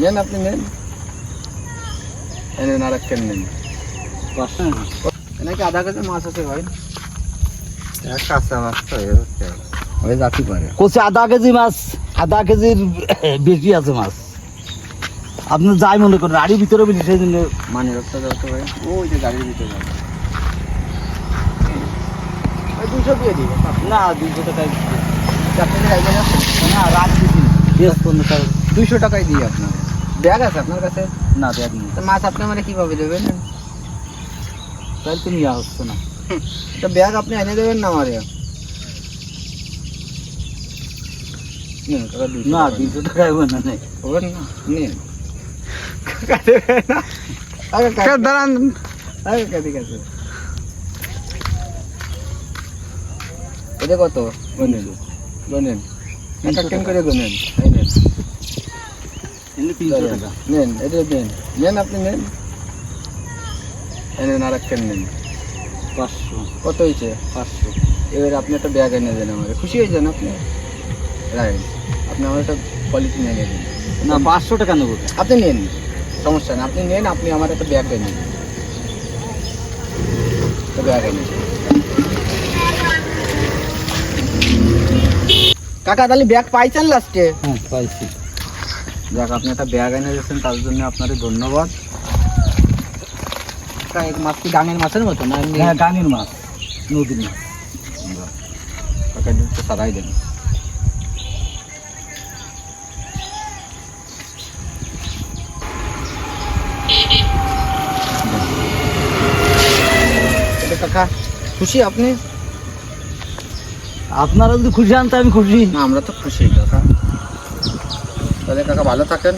নেন আপনি নেন। এনেন আর একটা নেন। নাকি আধা কেজি মাছ আছে ভাই। কাঁচা মাছ তো ওই যাতে পারে। কচি আধা কেজি মাছ আধা কেজির বেশি আছে মাছ। আপনি যাই মনে করেন আড়ির ভিতরে বলি সেই জন্য মানে রক্ত দাও ভাই। ওই যে গাড়ির ভিতরে দুশো দিয়ে দিবে না দুইশো টাকায় চারটে না টাকায় দিই আপনার। ব্যাগ আছে আপনার কাছে? না দেখ নি তো মাছ আপনি মানে কীভাবে দেবেন? তাহলে তো নেওয়া হচ্ছে না। তো ব্যাগ আপনি এনে দেবেন না আমারে? নিন, কাকা দুইশো না টাকা দুইশো টাকায় মনে নেই নিন। হবেন না নিন। কাকা দেবে না। আগে কাকা দাঁড়ান। আগে কাকা ঠিক আছে। এটা কত? গনেন গনেন একটা কেন করে গনেন এই নেন এটা নেন নেন আপনি নেন। আর একটা নেন। পাঁচশো। কত হয়েছে? পাঁচশো। এবার আপনি একটা ব্যাগ এনে দেন খুশি আপনি? রাইট। আপনি আমার একটা পলিথিন এনে দিন না পাঁচশো টাকা নেব। আপনি নেন। সমস্যা নেই। আপনি নেন আপনি আমার একটা ব্যাগ এনে দিন। ব্যাগ এনে কাকা তাহলে ব্যাগ পাইছেন লাস্টে হ্যাঁ পাইছি। যাক আপনি একটা ব্যাগ এনে দিয়েছেন তার জন্য আপনাদের ধন্যবাদ। মাছ কি গাঙের মাছের মতো না হ্যাঁ গাঙের মাছ নদীর মাছ। সারাই দেন। কাকা খুশি আপনি? আপনারা যদি খুশি হন তো আমি খুশি। না আমরা তো খুশি কাকা। তাহলে কাকা ভালো থাকেন।